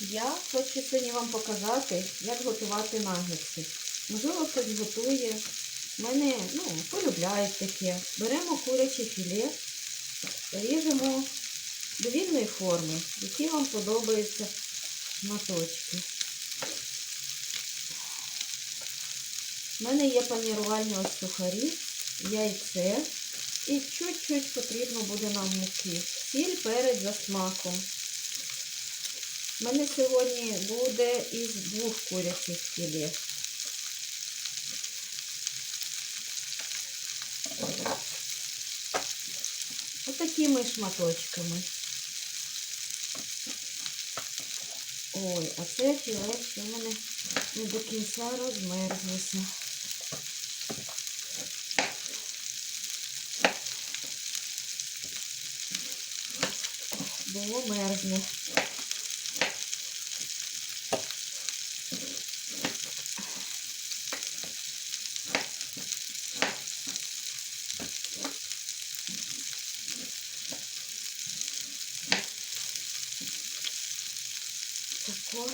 Я хочу сьогодні вам показати, як готувати нагетси. Можливо, хтось готує. Мене ну, полюбляють таке. Беремо куряче філе, ріжемо довільної форми, які вам подобаються шматочки. У мене є панірувальні ось сухарі, яйце і чуть-чуть потрібно буде нам муки. Сіль перець за смаком. У мене сьогодні буде із двох курячих філе. Отакими шматочками. Ой, а це філе ще в мене не до кінця розмерзлося. Було мерзне. Тако.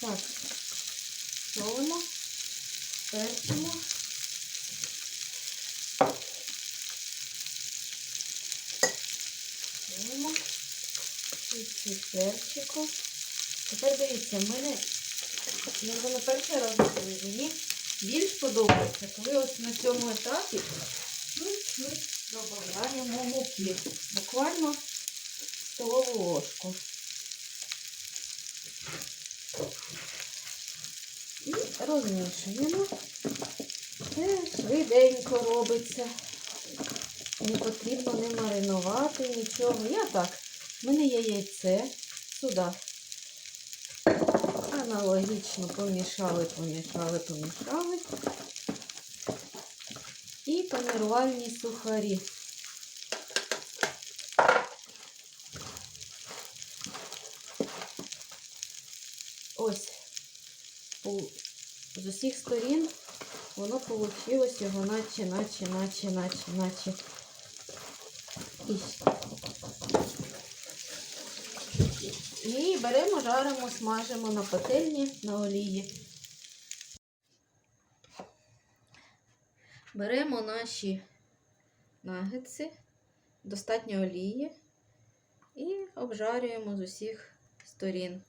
Так, солимо, перчимо. Солимо. Чуть-чуть перчику. Тепер дивіться, в мене, я вже на перший раз мені більш подобається, коли ось на цьому етапі додаємо муки. Буквально столову ложку. І розмішуємо. Це швиденько робиться. Не потрібно не маринувати нічого. Я так. В мене є яйце сюди. Аналогічно помішали, помішали, помішали. І панірувальні сухарі. Ось з усіх сторін воно вийшло його наче, наче, наче, наче, наче. І беремо, жаримо, смажимо на пательні на олії. Беремо наші нагетси, достатньо олії і обжарюємо з усіх сторін.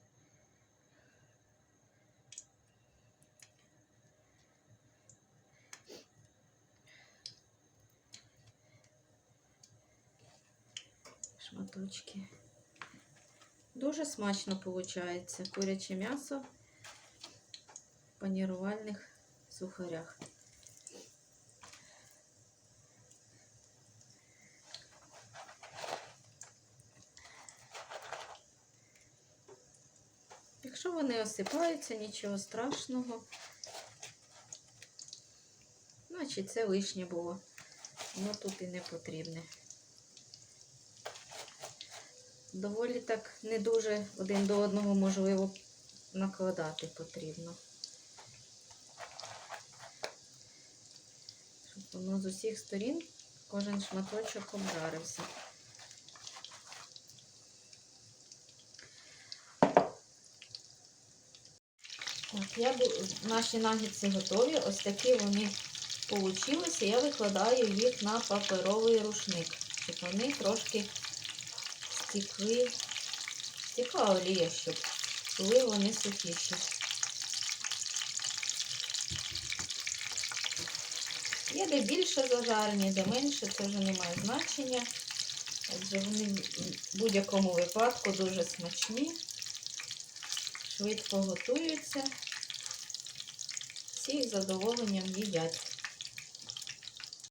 шматочки. Дуже смачно виходить куряче м'ясо в панірувальних сухарях. Якщо вони осипаються, нічого страшного, значить це лишнє було. Воно тут і не потрібне доволі так не дуже один до одного можливо накладати потрібно. Щоб воно з усіх сторін кожен шматочок обжарився. Так, я, наші нагідці готові. Ось такі вони получилися. Я викладаю їх на паперовий рушник, щоб вони трошки стікли, стікла олія, щоб були вони сухіші. Є де більше зажарені, де менше, це вже не має значення. Адже вони в будь-якому випадку дуже смачні, швидко готуються. Всі з задоволенням їдять.